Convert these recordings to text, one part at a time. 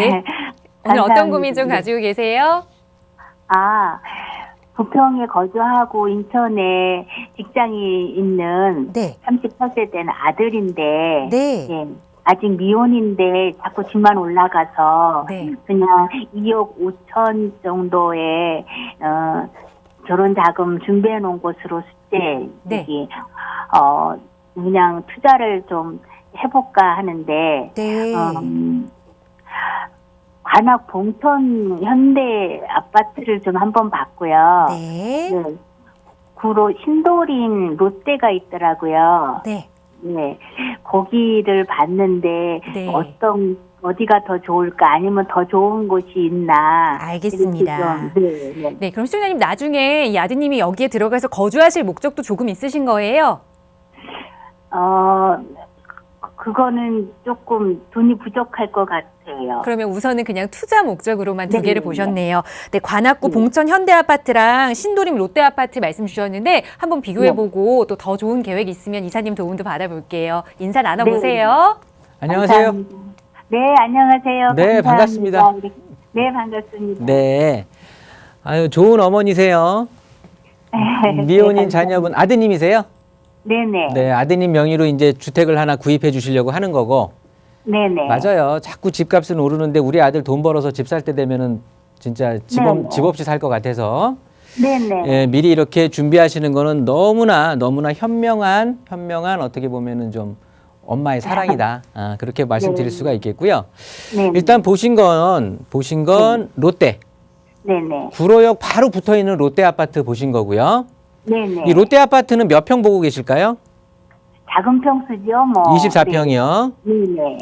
네. 오늘 어떤. 고민 좀 가지고 계세요? 아, 부평에 거주하고 인천에 직장이 있는 네. 38세 된 아들인데, 네. 예, 아직 미혼인데 자꾸 집만 올라가서 네. 그냥 2억 5천 정도의 어, 결혼 자금 준비해 놓은 곳으로 숙제 네. 여기 어 그냥 투자를 좀 해볼까 하는데 네. 음, 관악 봉천 현대 아파트를 좀 한번 봤고요. 네. 네. 구로 신도림 롯데가 있더라고요. 네. 네, 거기를 봤는데 네. 어떤 어디가 더 좋을까 아니면 더 좋은 곳이 있나 알겠습니다. 좀, 네, 네. 네, 그럼 시청자님 나중에 이 아드님이 여기에 들어가서 거주하실 목적도 조금 있으신 거예요? 어 그거는 조금 돈이 부족할 것 같아요. 그러면 우선은 그냥 투자 목적으로만 두 네, 개를 네, 보셨네요. 네, 관악구 네. 봉천 현대 아파트랑 신도림 롯데 아파트 말씀 주셨는데 한번 비교해보고 또 더 좋은 계획 있으면 이사님 도움도 받아볼게요. 인사 나눠보세요. 안녕하세요. 감사합니다. 네, 안녕하세요. 네, 감사합니다. 반갑습니다. 네, 반갑습니다. 네. 아유, 좋은 어머니세요. 미혼인 자녀분 아드님이세요? 네, 네, 네, 아드님 명의로 이제 주택을 하나 구입해 주시려고 하는 거고. 네, 네. 맞아요. 자꾸 집값은 오르는데 우리 아들 돈 벌어서 집 살 때 되면은 진짜 집, 없, 네. 집 없이 살 것 같아서 네, 네. 예, 미리 이렇게 준비하시는 거는 너무나 너무나 현명한 현명한 어떻게 보면은 좀 엄마의 사랑이다. 아, 그렇게 말씀드릴 네. 수가 있겠고요. 네, 일단 보신 건 보신 건 롯데 네, 네. 구로역 바로 붙어 있는 롯데 아파트 보신 거고요. 네, 네. 이 롯데 아파트는 몇 평 보고 계실까요? 작은 평수죠, 뭐. 24평이요. 네, 네.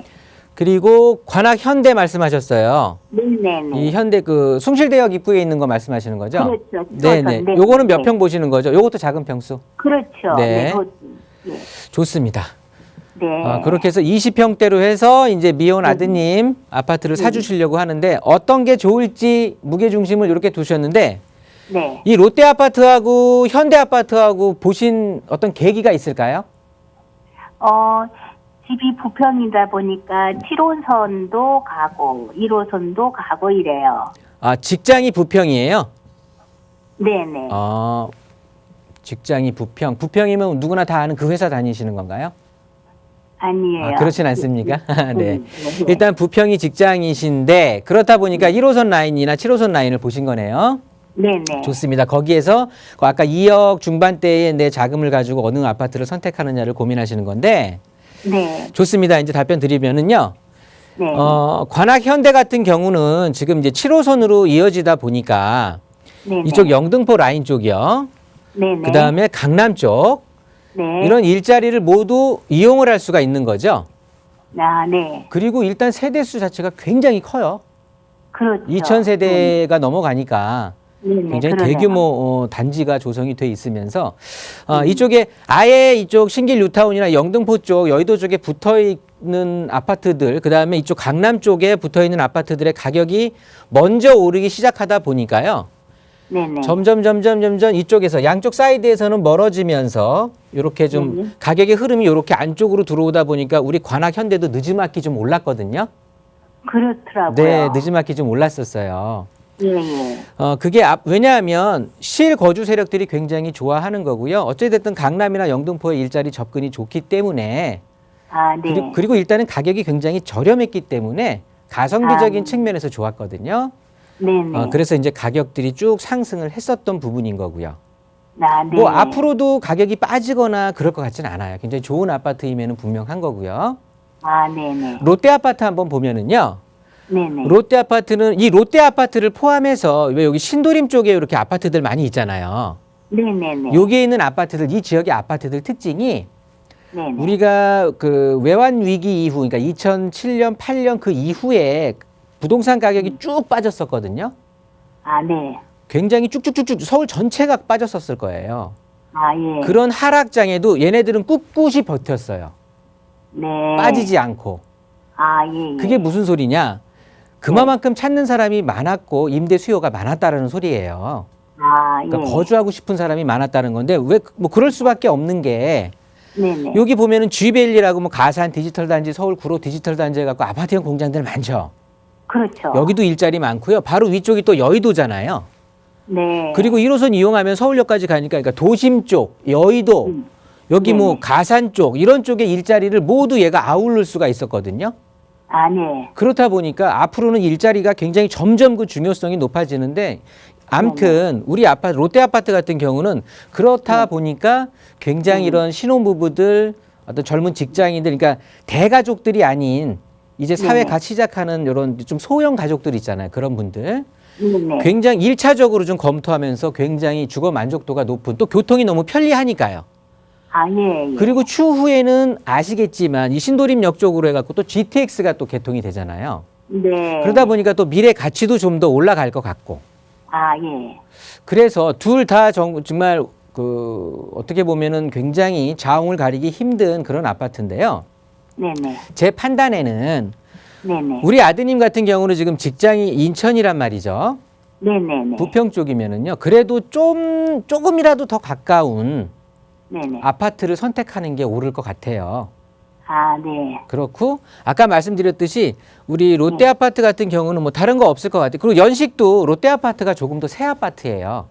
그리고 관악 현대 말씀하셨어요. 네, 네, 네. 이 현대 그 숭실대역 입구에 있는 거 말씀하시는 거죠? 그렇죠. 네네. 네, 요거는 몇 네. 평 보시는 거죠? 요것도 작은 평수. 그렇죠. 네. 네. 네. 좋습니다. 네. 아, 그렇게 해서 20평대로 해서 이제 미혼 아드님 아파트를 사주시려고 하는데 어떤 게 좋을지 무게 중심을 이렇게 두셨는데 네. 이 롯데 아파트하고 현대 아파트하고 보신 어떤 계기가 있을까요? 어, 집이 부평이다 보니까 7호선도 가고 1호선도 가고 이래요. 아, 직장이 부평이에요. 네, 네. 어, 직장이 부평. 부평이면 누구나 다 아는 그 회사 다니시는 건가요? 아니에요. 아, 그렇진 않습니까? 네. 네. 일단 부평이 직장이신데 그렇다 보니까 1호선 라인이나 7호선 라인을 보신 거네요. 네, 네. 좋습니다. 거기에서 그 아까 2억 중반대의 내 자금을 가지고 어느 아파트를 선택하느냐를 고민하시는 건데 네. 좋습니다. 이제 답변 드리면은요. 네. 어, 관악 현대 같은 경우는 지금 이제 7호선으로 이어지다 보니까 네, 네. 이쪽 영등포 라인 쪽이요. 네, 네. 그다음에 강남 쪽 네. 이런 일자리를 모두 이용을 할 수가 있는 거죠. 아, 네. 그리고 일단 세대 수 자체가 굉장히 커요. 그렇죠. 2천 세대가 넘어가니까. 굉장히 그러네요. 대규모 어, 단지가 조성이 돼 있으면서 어, 이쪽에 아예 이쪽 신길 뉴타운이나 영등포 쪽 여의도 쪽에 붙어 있는 아파트들 그다음에 이쪽 강남 쪽에 붙어 있는 아파트들의 가격이 먼저 오르기 시작하다 보니까요. 네, 네. 점점 점점 점점 이쪽에서 양쪽 사이드에서는 멀어지면서 이렇게 좀 네. 가격의 흐름이 이렇게 안쪽으로 들어오다 보니까 우리 관악 현대도 늦지막히 좀 올랐거든요. 그렇더라고요. 네, 늦지막히 좀 올랐었어요. 예, 예. 어, 그게 앞- 왜냐하면 실거주 세력들이 굉장히 좋아하는 거고요. 어찌됐든 강남이나 영등포의 일자리 접근이 좋기 때문에 아, 네. 그리고, 그리고 일단은 가격이 굉장히 저렴했기 때문에 가성비적인 아. 측면에서 좋았거든요. 네, 네. 어, 그래서 이제 가격들이 쭉 상승을 했었던 부분인 거고요. 아, 네. 뭐 앞으로도 가격이 빠지거나 그럴 것 같지는 않아요. 굉장히 좋은 아파트임에는 분명한 거고요. 아, 네, 네. 롯데 아파트 한번 보면은요. 네, 네. 롯데 아파트는 이 롯데 아파트를 포함해서 왜 여기 신도림 쪽에 이렇게 아파트들 많이 있잖아요. 네, 네, 네. 여기에 있는 아파트들 이 지역의 아파트들 특징이 네, 네. 우리가 그 외환 위기 이후 그러니까 2007년 8년 그 이후에 부동산 가격이 쭉 빠졌었거든요. 아, 네. 굉장히 쭉쭉쭉쭉 서울 전체가 빠졌었을 거예요. 아, 예. 그런 하락장에도 얘네들은 꿋꿋이 버텼어요. 네. 빠지지 않고. 아, 예, 예. 그게 무슨 소리냐? 그만큼 찾는 사람이 많았고 임대 수요가 많았다라는 소리예요. 아, 예. 그러니까 거주하고 싶은 사람이 많았다는 건데 왜 뭐 그럴 수밖에 없는 게 네, 네. 여기 보면은 G밸리라고 뭐 가산 디지털 단지 서울 구로 디지털 단지 해 갖고 아파트형 공장들 많죠. 그렇죠. 여기도 일자리 많고요. 바로 위쪽이 또 여의도잖아요. 네. 그리고 1호선 이용하면 서울역까지 가니까 그러니까 도심 쪽, 여의도, 음. 여기 뭐 네네. 가산 쪽 이런 쪽에 일자리를 모두 얘가 아우를 수가 있었거든요. 아, 네. 그렇다 보니까 앞으로는 일자리가 굉장히 점점 그 중요성이 높아지는데 암튼 우리 아파트 롯데 아파트 같은 경우는 그렇다 보니까 굉장히 이런 신혼부부들 어떤 젊은 직장인들 그러니까 대가족들이 아닌 이제 사회 네네. 가 시작하는 이런 좀 소형 가족들 있잖아요. 그런 분들 네네. 굉장히 일차적으로 좀 검토하면서 굉장히 주거 만족도가 높은 또 교통이 너무 편리하니까요. 아, 예, 예. 그리고 추후에는 아시겠지만 이 신도림역 쪽으로 해갖고 또 GTX가 또 개통이 되잖아요. 네. 그러다 보니까 또 미래 가치도 좀 더 올라갈 것 같고. 아, 예. 그래서 둘 다 정말 그 어떻게 보면은 굉장히 자웅을 가리기 힘든 그런 아파트인데요. 네네. 제 판단에는 네네. 우리 아드님 같은 경우는 지금 직장이 인천이란 말이죠. 네네네. 부평 쪽이면은요. 그래도 좀 조금이라도 더 가까운 네네. 아파트를 선택하는 게 옳을 것 같아요. 아, 네. 그렇고 아까 말씀드렸듯이 우리 롯데 아파트 같은 경우는 뭐 다른 거 없을 것 같아요. 그리고 연식도 롯데 아파트가 조금 더 새 아파트예요.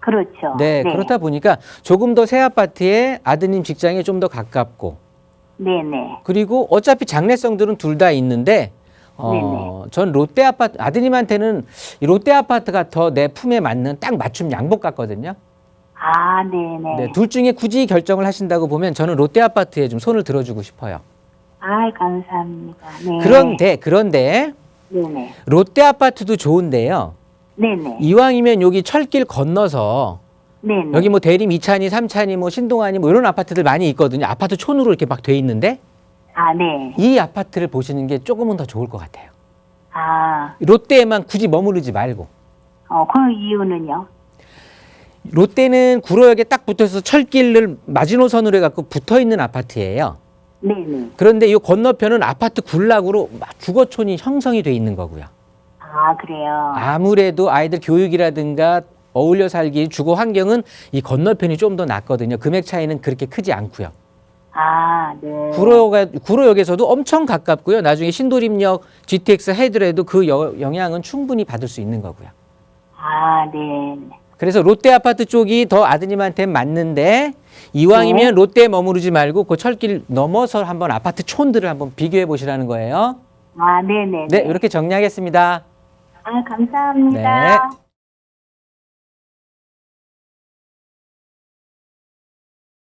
그렇죠. 네, 그렇다 보니까 조금 더 새 아파트에 아드님 직장에 좀더 가깝고 네네. 그리고 어차피 장래성들은 둘 다 있는데 어, 전 롯데 아파트 아드님한테는 이 롯데 아파트가 더 내 품에 맞는 딱 맞춤 양복 같거든요. 아, 네네. 네, 둘 중에 굳이 결정을 하신다고 보면 저는 롯데 아파트에 좀 손을 들어주고 싶어요. 아, 감사합니다. 네. 그런데 그런데 네네. 롯데 아파트도 좋은데요. 네네. 이왕이면 여기 철길 건너서 네네. 여기 뭐 대림 이찬이 삼찬이 뭐 신동아니 뭐 이런 아파트들 많이 있거든요. 아파트 촌으로 이렇게 막 돼 있는데 아, 네. 이 아파트를 보시는 게 조금은 더 좋을 것 같아요. 아, 롯데에만 굳이 머무르지 말고 어, 그 이유는요? 롯데는 구로역에 딱 붙어서 철길을 마지노선으로 해갖고 붙어 있는 아파트예요. 네네. 그런데 이 건너편은 아파트 군락으로 막 주거촌이 형성이 돼 있는 거고요. 아, 그래요. 아무래도 아이들 교육이라든가 어울려 살기 주거 환경은 이 건너편이 좀 더 낫거든요. 금액 차이는 그렇게 크지 않고요. 아, 네. 구로역 구로역에서도 엄청 가깝고요. 나중에 신도림역 GTX 해더라도 그 여- 영향은 충분히 받을 수 있는 거고요. 아, 네. 그래서 롯데 아파트 쪽이 더 아드님한테 맞는데 이왕이면 롯데에 머무르지 말고 그 철길 넘어서 한번 아파트 촌들을 한번 비교해 보시라는 거예요. 아, 네네. 네, 이렇게 정리하겠습니다. 아, 감사합니다. 네.